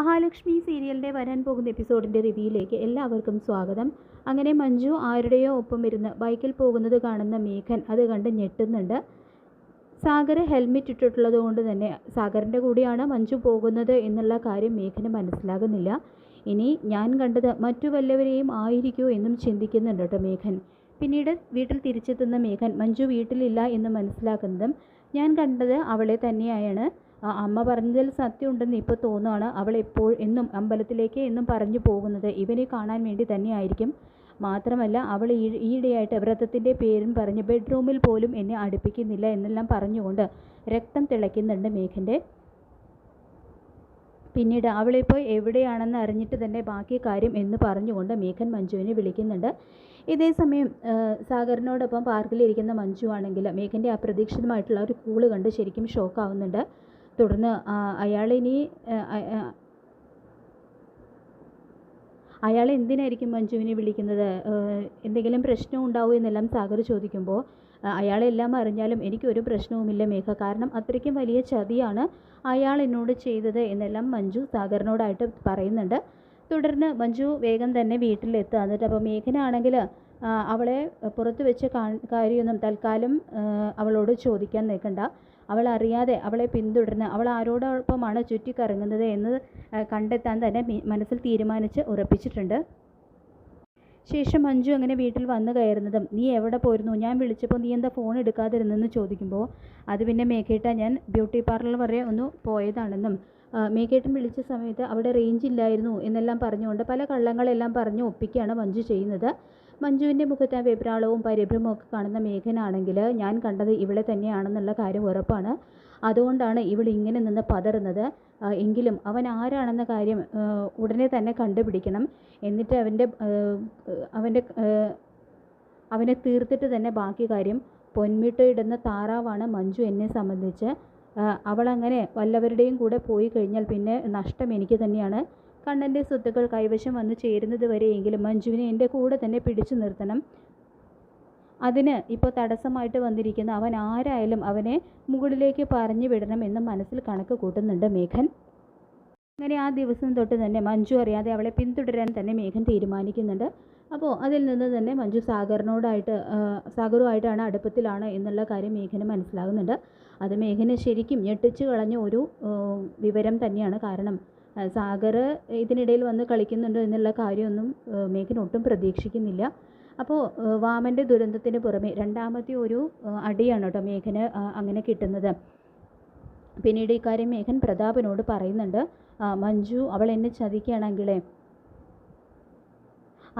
മഹാലക്ഷ്മി സീരിയലിന്റെ വരാൻ പോകുന്ന എപ്പിസോഡിന്റെ റിവ്യൂയിലേക്ക് എല്ലാവർക്കും സ്വാഗതം. അങ്ങനെ മഞ്ജു ആരുടെയോ ഒപ്പം ഇരുന്ന് ബൈക്കിൽ പോകുന്നത് കാണുന്ന മേഘൻ അത് കണ്ട് ഞെട്ടുന്നുണ്ട്. സാഗർ ഹെൽമെറ്റ് ഇട്ടിട്ടുള്ളത് കൊണ്ട് തന്നെ സാഗറിന്റെ കൂടെയാണ് മഞ്ജു പോകുന്നത് എന്നുള്ള കാര്യം മേഘന് മനസ്സിലാകുന്നില്ല. ഇനി ഞാൻ കണ്ടത് മറ്റു വല്ലവരെയും ആയിരിക്കുമോ എന്നും ചിന്തിക്കുന്നുണ്ട് കേട്ടോ മേഘൻ. പിന്നീട് വീട്ടിൽ തിരിച്ചെത്തുന്ന മേഘൻ മഞ്ജു വീട്ടിലില്ല എന്ന് മനസ്സിലാക്കുന്നതും ഞാൻ കണ്ടത് അവളെ തന്നെയാണ്. ആ, അമ്മ പറഞ്ഞതിൽ സത്യമുണ്ടെന്ന് ഇപ്പോൾ തോന്നുകയാണ് അവൾ എപ്പോൾ എന്നും അമ്പലത്തിലേക്ക് എന്നും പറഞ്ഞു പോകുന്നത് ഇവനെ കാണാൻ വേണ്ടി തന്നെയായിരിക്കും. മാത്രമല്ല അവൾ ഈ ഈയിടെയായിട്ട് വ്രതത്തിന്റെ പേരും പറഞ്ഞ് ബെഡ്റൂമിൽ പോലും എന്നെ അടുപ്പിക്കുന്നില്ല എന്നെല്ലാം പറഞ്ഞുകൊണ്ട് രക്തം തിളയ്ക്കുന്നുണ്ട് മേഘന്റെ പിന്നീട് അവളിപ്പോൾ എവിടെയാണെന്ന് അറിഞ്ഞിട്ട് തന്നെ ബാക്കി കാര്യം എന്ന് പറഞ്ഞുകൊണ്ട് മേഘൻ മഞ്ജുവിനെ വിളിക്കുന്നുണ്ട്. ഇതേ സമയം സാഗറിനോടൊപ്പം പാർക്കിലിരിക്കുന്ന മഞ്ജു ആണെങ്കിൽ മേഘന്റെ അപ്രതീക്ഷിതമായിട്ടുള്ള ഒരു കൂൾ കണ്ട് ശരിക്കും ഷോക്കാവുന്നുണ്ട് തുടർന്ന് അയാളിനി അയാൾ എന്തിനായിരിക്കും മഞ്ജുവിനെ വിളിക്കുന്നത്? എന്തെങ്കിലും പ്രശ്നം ഉണ്ടാവുമോ എന്നെല്ലാം സാഗർ ചോദിക്കുമ്പോൾ അയാളെല്ലാം അറിഞ്ഞാലും എനിക്കൊരു പ്രശ്നവുമില്ല മേഘ. കാരണം അത്രയ്ക്കും വലിയ ചതിയാണ് അയാൾ എന്നോട് ചെയ്തത് എന്നെല്ലാം മഞ്ജു സാഗറിനോടായിട്ട് പറയുന്നുണ്ട്. തുടർന്ന് മഞ്ജു വേഗം തന്നെ വീട്ടിലെത്തുക എന്നിട്ട് അപ്പോൾ മേഘനാണെങ്കിൽ അവളെ പുറത്ത് വെച്ച് കാര്യമൊന്നും തൽക്കാലം അവളോട് ചോദിക്കാൻ നിൽക്കണ്ട. അവൾ അറിയാതെ അവളെ പിന്തുടർന്ന് അവൾ ആരോടൊപ്പമാണ് ചുറ്റിക്കറങ്ങുന്നത് എന്ന് കണ്ടെത്താൻ തന്നെ മനസ്സിൽ തീരുമാനിച്ച് ഉറപ്പിച്ചിട്ടുണ്ട്. ശേഷം മഞ്ജു അങ്ങനെ വീട്ടിൽ വന്നു കയറുന്നതും നീ എവിടെ പോയിരുന്നു? ഞാൻ വിളിച്ചപ്പോൾ നീ എന്താ ഫോൺ എടുക്കാതിരുന്നെന്ന് ചോദിക്കുമ്പോൾ അത് പിന്നെ മേക്കേട്ട ഞാൻ ബ്യൂട്ടി പാർലർ വരെ ഒന്ന് പോയതാണെന്നും മേക്കേട്ടൻ വിളിച്ച സമയത്ത് അവിടെ റേഞ്ച് ഇല്ലായിരുന്നു എന്നെല്ലാം പറഞ്ഞുകൊണ്ട് പല കള്ളങ്ങളെല്ലാം പറഞ്ഞ് ഒപ്പിക്കുകയാണ് മഞ്ജു ചെയ്യുന്നത്. മഞ്ജുവിന്റെ മുഖത്ത് ആ വെപ്രാളവും പരിഭ്രമവും ഒക്കെ കാണുന്ന മേഘനാണെങ്കിൽ ഞാൻ കണ്ടത് ഇവളെ തന്നെയാണെന്നുള്ള കാര്യം ഉറപ്പാണ്. അതുകൊണ്ടാണ് ഇവൾ ഇങ്ങനെ നിന്ന് പതറുന്നത്. എങ്കിലും അവൻ ആരാണെന്ന കാര്യം ഉടനെ തന്നെ കണ്ടുപിടിക്കണം. എന്നിട്ട് അവന്റെ അവന്റെ അവനെ തീർത്തിട്ട് തന്നെ ബാക്കി കാര്യം. പൊന്മിട്ട് ഇടുന്ന താറാവാണ് മഞ്ജു എന്നെ സംബന്ധിച്ച്. അവളങ്ങനെ വല്ലവരുടെയും കൂടെ പോയി കഴിഞ്ഞാൽ പിന്നെ നഷ്ടം എനിക്ക് തന്നെയാണ്. കണ്ണന്റെ സ്വത്തുക്കൾ കൈവശം വന്നു ചേരുന്നത് വരെയെങ്കിലും മഞ്ജുവിനെ എന്റെ കൂടെ തന്നെ പിടിച്ചു നിർത്തണം. അതിന് ഇപ്പോൾ തടസ്സമായിട്ട് വന്നിരിക്കുന്ന അവൻ ആരായാലും അവനെ മുകളിലേക്ക് പറഞ്ഞു വിടണം എന്ന് മനസ്സിൽ കണക്ക് കൂട്ടുന്നുണ്ട് മേഘൻ. അങ്ങനെ ആ ദിവസം തൊട്ട് തന്നെ മഞ്ജു അറിയാതെ അവളെ പിന്തുടരാൻ തന്നെ മേഘൻ തീരുമാനിക്കുന്നുണ്ട്. അപ്പോൾ അതിൽ നിന്ന് തന്നെ മഞ്ജു സാഗറിനോടായിട്ട് സാഗറുമായിട്ടാണ് അടുപ്പത്തിലാണ് എന്നുള്ള കാര്യം മേഘന് മനസ്സിലാകുന്നുണ്ട്. അത് മേഘന് ശരിക്കും ഞെട്ടിച്ച് കളഞ്ഞ ഒരു വിവരം തന്നെയാണ് കാരണം. സാഗർ ഇതിനിടയിൽ വന്ന് കളിക്കുന്നുണ്ടോ എന്നുള്ള കാര്യമൊന്നും മേഘൻ ഒട്ടും പ്രതീക്ഷിക്കുന്നില്ല. അപ്പോൾ വാമന്റെ ദുരന്തത്തിന് പുറമെ രണ്ടാമത്തെ ഒരു അടിയാണ് കേട്ടോ മേഘന് അങ്ങനെ കിട്ടുന്നത്. പിന്നീട് ഇക്കാര്യം മേഘൻ പ്രതാപനോട് പറയുന്നുണ്ട്. മഞ്ജു അവൾ എന്നെ ചതിക്കുകയാണെങ്കിലേ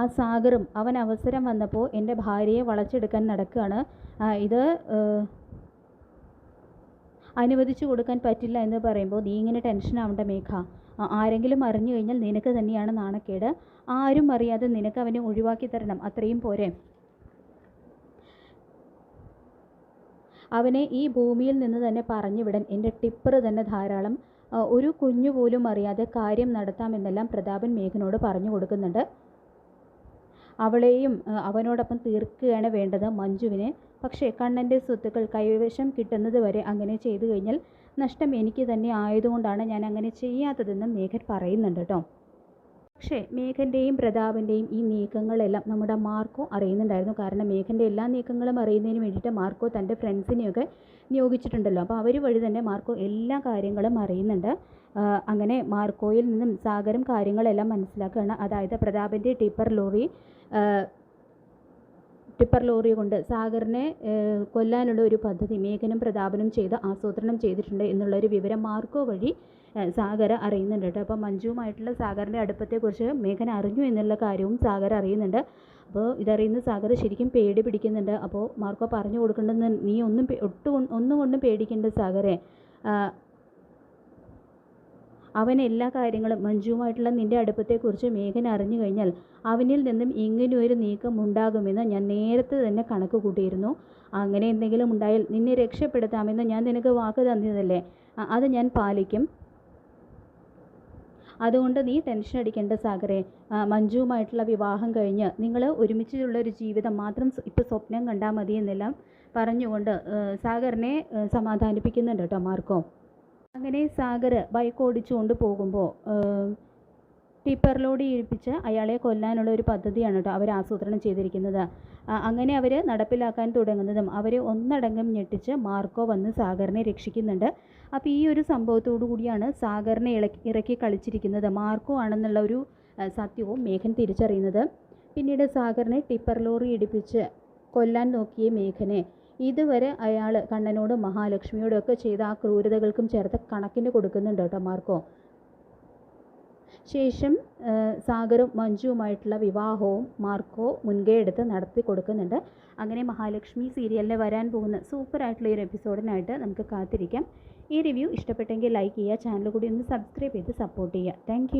ആ സാഗറും അവൻ അവസരം വന്നപ്പോൾ എന്റെ ഭാര്യയെ വളച്ചെടുക്കാൻ നടക്കുകയാണ്. ഇത് അനുവദിച്ചു കൊടുക്കാൻ പറ്റില്ല എന്ന് പറയുമ്പോൾ നീ ഇങ്ങനെ ടെൻഷൻ ആവണ്ട മേഘ. ആരെങ്കിലും അറിഞ്ഞു കഴിഞ്ഞാൽ നിനക്ക് തന്നെയാണ് നാണക്കേട്. ആരും അറിയാതെ നിനക്ക് അവനെ ഒഴിവാക്കി തരണം. അത്രയും പോരെ. അവനെ ഈ ഭൂമിയിൽ നിന്ന് തന്നെ പറഞ്ഞു വിടാൻ. എന്റെ ടിപ്പർ തന്നെ ധാരാളം. ഒരു കുഞ്ഞു പോലും അറിയാതെ കാര്യം നടത്താമെന്നെല്ലാം പ്രതാപൻ മേഘനോട് പറഞ്ഞു കൊടുക്കുന്നുണ്ട്. അവളെയും അവനോടൊപ്പം തീർക്കുകയാണ് വേണ്ടത് മഞ്ജുവിനെ. പക്ഷേ കണ്ണന്റെ സ്വത്തുക്കൾ കൈവശം കിട്ടുന്നത് വരെ അങ്ങനെ ചെയ്തു കഴിഞ്ഞാൽ നഷ്ടം എനിക്ക് തന്നെ ആയതുകൊണ്ടാണ് ഞാൻ അങ്ങനെ ചെയ്യാത്തതെന്ന് മേഘൻ പറയുന്നുണ്ട് കേട്ടോ. പക്ഷേ മേഘന്റെയും പ്രതാപന്റെയും ഈ നീക്കങ്ങളെല്ലാം നമ്മുടെ മാർക്കോ അറിയുന്നുണ്ടായിരുന്നു. കാരണം മേഘന്റെ എല്ലാ നീക്കങ്ങളും അറിയുന്നതിന് വേണ്ടിയിട്ട് മാർക്കോ തന്റെ ഫ്രണ്ട്സിനെയൊക്കെ നിയോഗിച്ചിട്ടുണ്ടല്ലോ. അപ്പോൾ അവർ വഴി തന്നെ മാർക്കോ എല്ലാ കാര്യങ്ങളും അറിയുന്നുണ്ട്. അങ്ങനെ മാർക്കോയിൽ നിന്നും സാഗരം കാര്യങ്ങളെല്ലാം മനസ്സിലാക്കുകയാണ്. അതായത് പ്രതാപന്റെ ടിപ്പർ ലോറി ടിപ്പർ ലോറി കൊണ്ട് സാഗറിനെ കൊല്ലാനുള്ള ഒരു പദ്ധതി മേഘനും പ്രതാപനും ചെയ്ത് ആസൂത്രണം ചെയ്തിട്ടുണ്ട് എന്നുള്ളൊരു വിവരം മാർക്കോ വഴി സാഗർ അറിയുന്നുണ്ട് കേട്ടോ. അപ്പോൾ മഞ്ജുവുമായിട്ടുള്ള സാഗറിന്റെ അടുപ്പത്തെക്കുറിച്ച് മേഘൻ അറിഞ്ഞു എന്നുള്ള കാര്യവും സാഗർ അറിയുന്നുണ്ട്. അപ്പോൾ ഇതറിയുന്ന സാഗർ ശരിക്കും പേടി പിടിക്കുന്നുണ്ട്. അപ്പോൾ മാർക്കോ പറഞ്ഞു കൊടുക്കേണ്ടെന്ന് നീ ഒന്നും ഒട്ടും ഒന്നും കൊണ്ടും പേടിക്കേണ്ട സാഗറെ അവൻ എല്ലാ കാര്യങ്ങളും മഞ്ജുവുമായിട്ടുള്ള നിന്റെ അടുപ്പത്തെക്കുറിച്ച് മേഘൻ അറിഞ്ഞു കഴിഞ്ഞാൽ അവനിൽ നിന്നും ഇങ്ങനെയൊരു നീക്കം ഉണ്ടാകുമെന്ന് ഞാൻ നേരത്തെ തന്നെ കണക്ക് കൂട്ടിയിരുന്നു. അങ്ങനെ എന്തെങ്കിലും ഉണ്ടായാൽ നിന്നെ രക്ഷപ്പെടുത്താമെന്ന് ഞാൻ നിനക്ക് വാക്ക് തന്നതല്ലേ? അത് ഞാൻ പാലിക്കും. അതുകൊണ്ട് നീ ടെൻഷൻ അടിക്കേണ്ട സാഗറെ മഞ്ജുവുമായിട്ടുള്ള വിവാഹം കഴിഞ്ഞ് നിങ്ങൾ ഒരുമിച്ചുള്ള ഒരു ജീവിതം മാത്രം ഇപ്പോൾ സ്വപ്നം കണ്ടാൽ മതി എന്നെല്ലാം പറഞ്ഞുകൊണ്ട് സാഗറിനെ സമാധാനിപ്പിക്കുന്നുണ്ട് കേട്ടോ മാർക്കോ. അങ്ങനെ സാഗർ ബൈക്ക് ഓടിച്ചുകൊണ്ട് പോകുമ്പോൾ ടിപ്പർ ലോഡ് ഇഴിപ്പിച്ച് അയാളെ കൊല്ലാനുള്ള ഒരു പദ്ധതിയാണ് കേട്ടോ അവർ ആസൂത്രണം ചെയ്തിരിക്കുന്നത്. അങ്ങനെ അവർ നടപ്പിലാക്കാൻ തുടങ്ങുന്നതും അവരെ ഒന്നടങ്കം ഞെട്ടിച്ച് മാർക്കോ വന്ന് സാഗറിനെ രക്ഷിക്കുന്നുണ്ട്. അപ്പോൾ ഈ ഒരു സംഭവത്തോടു കൂടിയാണ് സാഗറിനെ ഇളക്കി ഇറക്കി കളിച്ചിരിക്കുന്നത്. മാർക്കോ ആണെന്നുള്ള ഒരു സത്യവും മേഘൻ തിരിച്ചറിയുന്നത്. പിന്നീട് സാഗറിനെ ടിപ്പർ ലോറി ഇടിപ്പിച്ച് കൊല്ലാൻ നോക്കിയ മേഘനെ ഇതുവരെ അയാൾ കണ്ണനോടും മഹാലക്ഷ്മിയോടും ഒക്കെ ചെയ്ത ആ ക്രൂരതകൾക്കും ചേർത്ത് കണക്കിന് കൊടുക്കുന്നുണ്ട് കേട്ടോ മാർക്കോ. ശേഷം സാഗറും മഞ്ജുവുമായിട്ടുള്ള വിവാഹവും മാർക്കോ മുൻകൈ എടുത്ത് നടത്തി കൊടുക്കുന്നുണ്ട്. അങ്ങനെ മഹാലക്ഷ്മി സീരിയലിൽ വരാൻ പോകുന്ന സൂപ്പറായിട്ടുള്ള ഒരു എപ്പിസോഡിനായിട്ട് നമുക്ക് കാത്തിരിക്കാം. ഈ റിവ്യൂ ഇഷ്ടപ്പെട്ടെങ്കിൽ ലൈക്ക് ചെയ്യുക ചാനൽ കൂടി ഒന്ന് സബ്സ്ക്രൈബ് ചെയ്ത് സപ്പോർട്ട് ചെയ്യുക. താങ്ക്